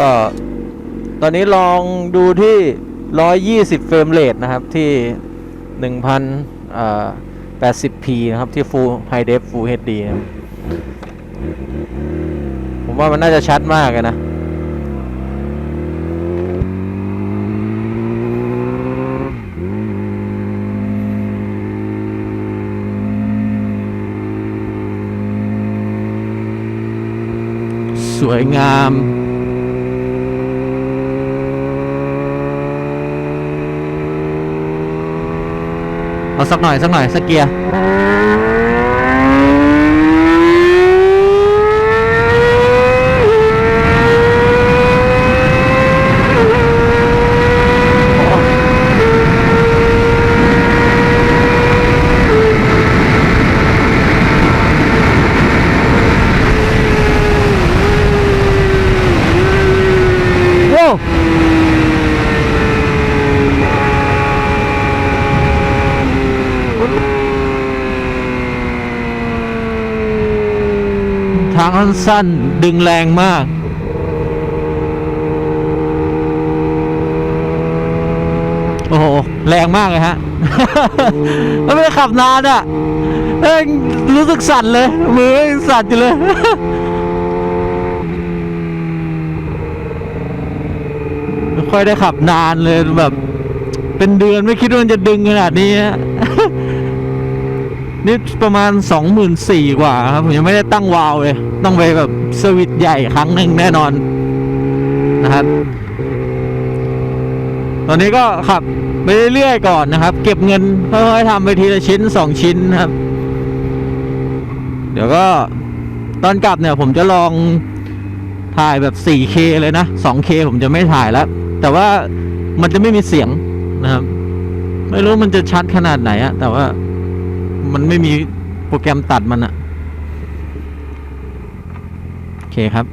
ก็ ตอนนี้ลองดูที่ 120 เฟรมเรทนะครับที่ 1080p นะครับ ที่ Full High Def Full HD นะผมว่ามันน่าจะชัดมากเลยนะสวยงาม เอาสักหน่อยสักหน่อยสักเกียร์ โว้ว ทางสั้นๆดึงแรงมาก โอ้โห แรงมากเลยฮะ ไม่ได้ขับนานอะเอ้ยรู้สึกสั่นเลย มือสั่นอยู่เลยไม่ค่อยได้ขับนานเลยแบบ เป็นเดือนไม่คิดว่ามันจะดึงขนาดนี้ฮะ นี่ประมาณสองหมื่นสี่กว่าครับ ผมยังไม่ได้ตั้งวาล์วเลย ต้องไปแบบสวิตใหญ่ครั้งหนึ่งแน่นอนนะครับ ตอนนี้ก็ขับไปเรื่อยๆก่อนนะครับ เก็บเงินค่อยๆทำไปทีละชิ้นสองชิ้นครับ เดี๋ยวก็ตอนกลับเนี่ยผมจะลองถ่ายแบบ 4K เลยนะ 2K ผมจะไม่ถ่ายแล้ว แต่ว่ามันจะไม่มีเสียงนะครับ ไม่รู้มันจะชัดขนาดไหนอะแต่ว่า มันไม่มีโปรแกรมตัดมันอะโอเคครับ